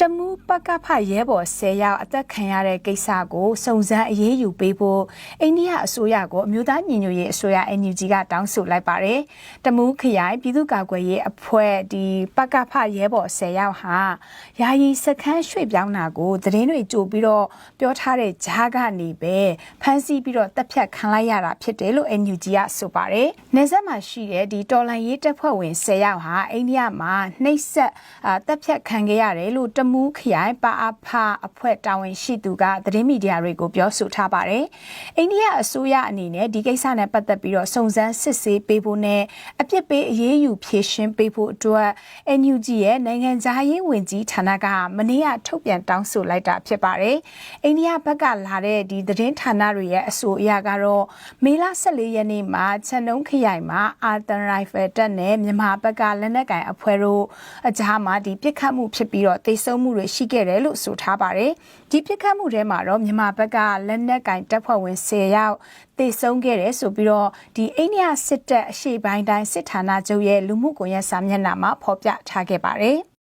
တမူပကဖရဲဘော်10ယောက်အသက်ခံရတဲ့ကိစ္စကိုစုံစမ်းအရေးယူပေးဖို့အိန္ဒိယအစိုးရကိုအမျိုးသားညီညွတ်ရေးအစိုးရ NUG ကတောင်းဆိုလိုက်ပါတယ်။တမူခရိုင်ပြည်သူ့ကာကွယ်ရေးအဖွဲ့ဒီပကဖရဲဘော်10ယောက်ဟာယာယီစခန်းရွှေ့ပြောင်းတာကိုသတင်းတွေကြိုပြီးတော့ပြောထားတဲ့ဂျားကနေပဲဖမ်းဆီးပြီးတော့တပ်ဖြတ်ခံလိုက်ရတာဖြစ်တယ်လို့ NUG ကဆိုပါတယ်။နေဆက်မှာရှိတဲ့ဒီတော်လန်ရေးတပ်ဖွဲ့ဝင်10ယောက်ဟာအိန္ဒိယမှာနှိပ်စက်အာတပ်ဖြတ်ခံခဲ့ရတယ်လို့တမူးခရိုင်ပါအဖအဖွဲ့တာဝန်ရှိသူကသတင်းမီဒီယာတွေကိုပြောဆိုထားပါတယ်။အိန္ဒိယအစိုးရအနေနဲ့ဒီကိစ္စနဲ့ပတ်သက်ပြီးတော့စုံစမ်းစစ်ဆေးပေးဖို့နဲ့အပြစ်ပေးအရေးယူဖြေရှင်းပေးဖို့အတွက် NUG ရဲ့နိုင်ငံသားရေးဝန်ကြီးဌာနကမနေ့ကထုတ်ပြန်တောင်းဆိုလိုက်တာဖြစ်ပါတယ်။အိန္ဒိယဘက်ကလာတဲ့ဒီသတင်းဌာနတွေရဲ့အဆိုအရကတော့မေလ14ရက်နေ့မှာချန်တုံးခရိုင်မှာအာတန်ရိုင်ဖယ်တပ်နဲ့မြန်မာဘက်ကလက်နက်ကင်အဖွဲ့တို့အကြားမှာဒီပြစ်ခတ်မှုဖြစ်ပြီးတော့တိတ်ဆုံးမှုတွေရှိခဲ့တယ်လို့ဆိုထားပါတယ်။ဒီပြစ်ခတ်မှုထဲမှာတော့မြန်မာဘက်ကလက်နက်ကင်တပ်ဖွဲ့ဝင်10ယောက်တိတ်ဆုံးခဲ့တယ်ဆိုပြီးတော့ဒီအိန္ဒိယစစ်တပ်အရှေ့ပိုင်းတိုင်းစစ်ဌာနချုပ်ရဲ့လူမှုကွန်ရက်စာမျက်နှာမှာဖော်ပြထားခဲ့ပါတယ်။